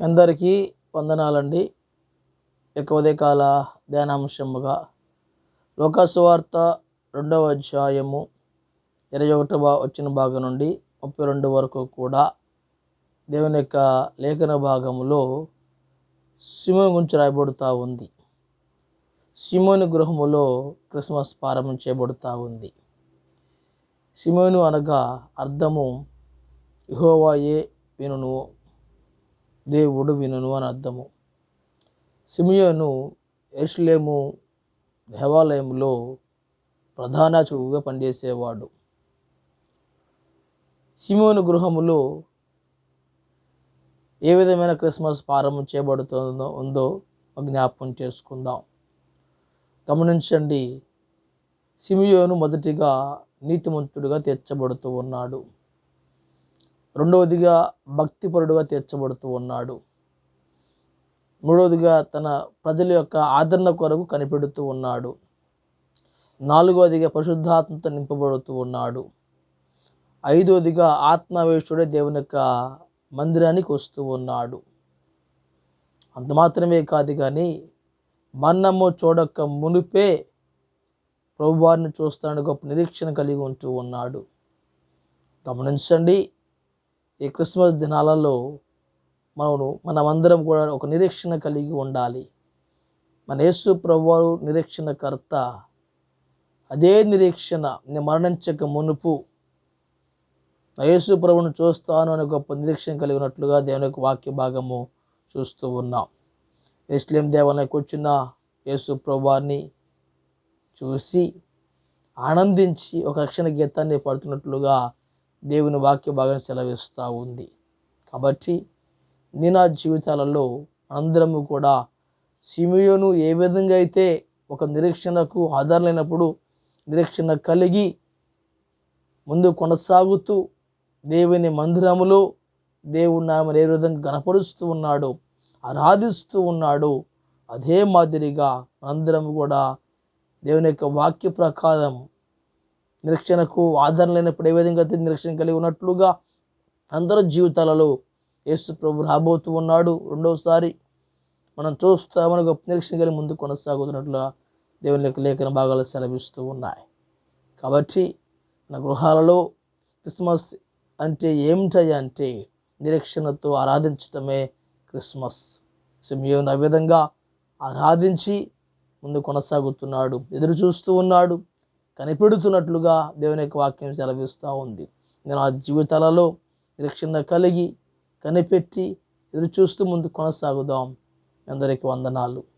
అందరికీ వందనాలండి. ఇక ఉదయకాల ధ్యానాంశముగా లోకాసువార్త రెండవ అధ్యాయము ఇరవై ఒకటవ వచ్చిన భాగం నుండి ముప్పై రెండు వరకు కూడా దేవుని యొక్క లేఖన భాగంలో సిమోని గురించి రాయబడుతూ ఉంది. సిమోని గృహములో క్రిస్మస్ ప్రారంభించబడుతూ ఉంది. సిమోను అనగా అర్థము ఇహోవాయే వినును దేవుడు వినును అని అర్థము. సిమియోను ఎర్స్లేము దేవాలయంలో ప్రధానాచుడుగా పనిచేసేవాడు. సిమోను గృహములో ఏ విధమైన క్రిస్మస్ ప్రారంభం చేయబడుతుందో ఉందో జ్ఞాపకం చేసుకుందాం. గమనించండి సిమియోను మొదటిగా నీతిమంతుడిగా తీర్చబడుతూ ఉన్నాడు. రెండవదిగా భక్తిపరుడుగా తీర్చబడుతూ ఉన్నాడు. మూడవదిగా తన ప్రజల యొక్క ఆదరణ కొరకు కనిపెడుతూ ఉన్నాడు. నాలుగవదిగా పరిశుద్ధాత్మతో నింపబడుతూ ఉన్నాడు. ఐదవదిగా ఆత్మవేశుడే దేవుని యొక్క మందిరానికి వస్తూ ఉన్నాడు. అంత మాత్రమే కాదు కానీ మన్నము చూడక మునిపే ప్రభువారిని చూస్తానని గొప్ప నిరీక్షణ కలిగి ఉంటూ ఉన్నాడు. గమనించండి ఈ క్రిస్మస్ దినాలలో మనము మనమందరం కూడా ఒక నిరీక్షణ కలిగి ఉండాలి. మన యేసు ప్రభువారు నిరీక్షణకర్త. అదే నిరీక్షణ నేను మరణించక మునుపు నా యేసు ప్రభును చూస్తాను అనే గొప్ప నిరీక్షణ కలిగి ఉన్నట్లుగా దేవుని యొక్క వాక్య భాగము చూస్తూ ఉన్నాం. ఇస్లేం దేవాలయానికి వచ్చిన యేసు ప్రభువారిని చూసి ఆనందించి ఒక రక్షణ గీతాన్ని పడుతున్నట్లుగా దేవుని వాక్య భాగం సెలవిస్తూ ఉంది. కాబట్టి నీ నా జీవితాలలో అందరము కూడా సిమియోను ఏ విధంగా అయితే ఒక నిరీక్షణకు ఆధారమైనప్పుడు నిరీక్షణ కలిగి ముందు కొనసాగుతూ దేవుని మందిరములో దేవుని నామని ఏ విధంగా గణపరుస్తూ ఉన్నాడు ఆరాధిస్తూ ఉన్నాడు అదే మాదిరిగా అందరం కూడా దేవుని యొక్క వాక్య ప్రకారం నిరీక్షణకు ఆధారం లేనప్పుడు ఏ విధంగా అయితే నిరీక్షణ కలిగి ఉన్నట్లుగా అందరి జీవితాలలో యేసు ప్రభు రాబోతూ ఉన్నాడు. రెండవసారి మనం చూస్తామని గొప్ప నిరీక్షణ కలిగి ముందు కొనసాగుతున్నట్లుగా దేవుని యొక్క లేఖన భాగాలు సెలవిస్తూ ఉన్నాయి. కాబట్టి మన గృహాలలో క్రిస్మస్ అంటే ఏమిటాయి అంటే నిరీక్షణతో ఆరాధించటమే క్రిస్మస్. సిమియోన్ ఆ విధంగా ఆరాధించి ముందు కొనసాగుతున్నాడు ఎదురు చూస్తూ ఉన్నాడు. కనిపెడుతున్నట్లుగా దేవుని యొక్క వాక్యం సెలవిస్తూ ఉంది. నేను ఆ జీవితాలలో నిరీక్షణ కలిగి కనిపెట్టి ఎదురు చూస్తూ ముందు కొనసాగుదాం. అందరికీ వందనాలు.